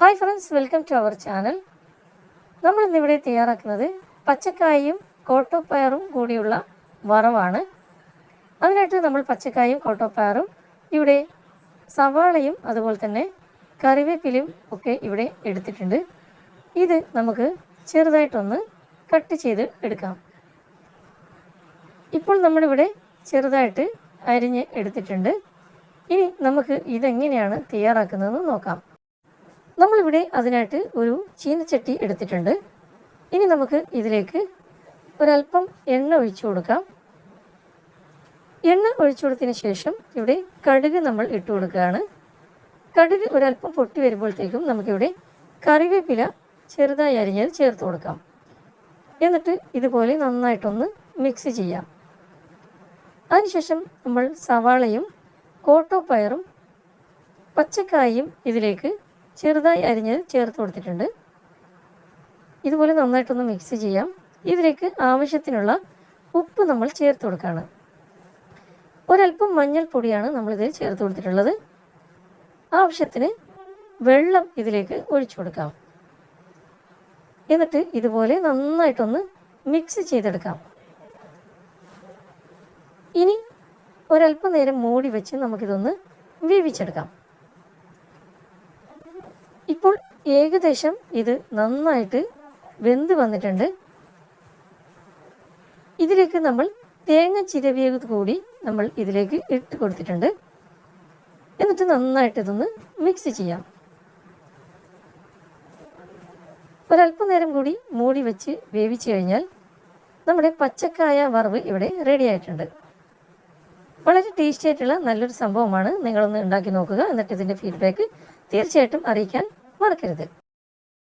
Hi friends welcome to our channel നമ്മൾ ഇന്നിവിടെ തയ്യാറാക്കുന്നത് പച്ചക്കായും കോട്ടോപ്പയറും കൂടിയുള്ള വറവാണ്. അതിനായിട്ട് നമ്മൾ പച്ചക്കായും കോട്ടോപ്പയറും ഇവിടെ സവാളയും അതുപോലെ തന്നെ കറിവേപ്പിലയും ഒക്കെ ഇവിടെ എടുത്തിട്ടുണ്ട്. ഇത് നമുക്ക് ചെറുതായിട്ടൊന്ന് കട്ട് ചെയ്ത് എടുക്കാം. ഇപ്പോൾ നമ്മളിവിടെ ചെറുതായിട്ട് അരിഞ്ഞ് എടുത്തിട്ടുണ്ട്. ഇനി നമുക്ക് ഇതെങ്ങനെയാണ് തയ്യാറാക്കുന്നതെന്ന് നോക്കാം. നമ്മളിവിടെ അതിനായിട്ട് ഒരു ചീനച്ചട്ടി എടുത്തിട്ടുണ്ട്. ഇനി നമുക്ക് ഇതിലേക്ക് ഒരല്പം എണ്ണ ഒഴിച്ചു കൊടുക്കാം. എണ്ണ ഒഴിച്ചു കൊടുത്തതിന് ശേഷം ഇവിടെ കടുക് നമ്മൾ ഇട്ട് കൊടുക്കുകയാണ്. കടുക് ഒരല്പം പൊട്ടി വരുമ്പോഴത്തേക്കും നമുക്കിവിടെ കറിവേപ്പില ചെറുതായി അരിഞ്ഞത് ചേർത്ത് കൊടുക്കാം. എന്നിട്ട് ഇതുപോലെ നന്നായിട്ടൊന്ന് മിക്സ് ചെയ്യാം. അതിനുശേഷം നമ്മൾ സവാളയും കോട്ടോ പയറും പച്ചക്കായും ഇതിലേക്ക് ചെറുതായി അരിഞ്ഞത് ചേർത്ത് കൊടുത്തിട്ടുണ്ട്. ഇതുപോലെ നന്നായിട്ടൊന്ന് മിക്സ് ചെയ്യാം. ഇതിലേക്ക് ആവശ്യത്തിനുള്ള ഉപ്പ് നമ്മൾ ചേർത്ത് കൊടുക്കുകയാണ്. ഒരല്പം മഞ്ഞൾപ്പൊടിയാണ് നമ്മളിതിൽ ചേർത്ത് കൊടുത്തിട്ടുള്ളത്. ആവശ്യത്തിന് വെള്ളം ഇതിലേക്ക് ഒഴിച്ചു കൊടുക്കാം. എന്നിട്ട് ഇതുപോലെ നന്നായിട്ടൊന്ന് മിക്സ് ചെയ്തെടുക്കാം. ഇനി ഒരല്പം നേരം മൂടി വെച്ച് നമുക്കിതൊന്ന് വേവിച്ചെടുക്കാം ഇപ്പോൾ ഏകദേശം ഇത് നന്നായിട്ട് വെന്ത് വന്നിട്ടുണ്ട്. ഇതിലേക്ക് നമ്മൾ തേങ്ങ ചിരവിയത് കൂടി നമ്മൾ ഇതിലേക്ക് ഇട്ട് കൊടുത്തിട്ടുണ്ട്. എന്നിട്ട് നന്നായിട്ട് ഇതൊന്ന് മിക്സ് ചെയ്യാം. ഒരല്പം നേരം കൂടി മൂടി വെച്ച് വേവിച്ച് കഴിഞ്ഞാൽ നമ്മുടെ പച്ചക്കായ വറവ് ഇവിടെ റെഡി ആയിട്ടുണ്ട്. വളരെ ടേസ്റ്റി ആയിട്ടുള്ള നല്ലൊരു സംഭവമാണ്. നിങ്ങളൊന്ന് ഉണ്ടാക്കി നോക്കുക. എന്നിട്ട് ഇതിന്റെ ഫീഡ്ബാക്ക് തീർച്ചയായിട്ടും അറിയിക്കാൻ മറക്കരുത്.